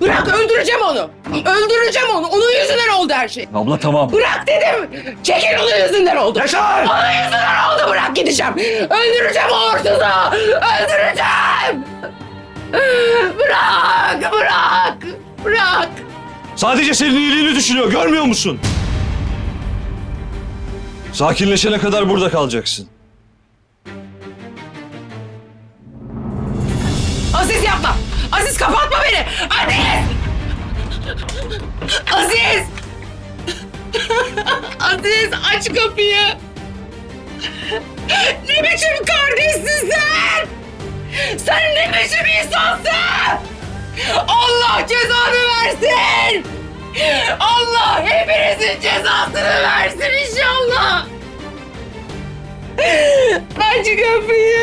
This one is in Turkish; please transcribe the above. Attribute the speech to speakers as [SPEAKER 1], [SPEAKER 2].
[SPEAKER 1] Bırak öldüreceğim onu. Öldüreceğim onu. Onun yüzünden oldu her şey.
[SPEAKER 2] Abla tamam.
[SPEAKER 1] Bırak dedim. Çekil onun yüzünden oldu.
[SPEAKER 2] Yaşar!
[SPEAKER 1] Onun yüzünden oldu. Bırak gideceğim. Öldüreceğim o hırsızı. Öldüreceğim. Bırak, bırak, bırak.
[SPEAKER 2] Sadece senin iyiliğini düşünüyor görmüyor musun? Sakinleşene kadar burada kalacaksın.
[SPEAKER 1] Aziz yapma. Aziz kapatma beni. Aziz. Aziz. Aç kapıyı. Ne biçim kardeşsin sen? Sen ne biçim insansın? Allah cezanı versin. Allah hepinizin cezasını versin inşallah. Aç kapıyı.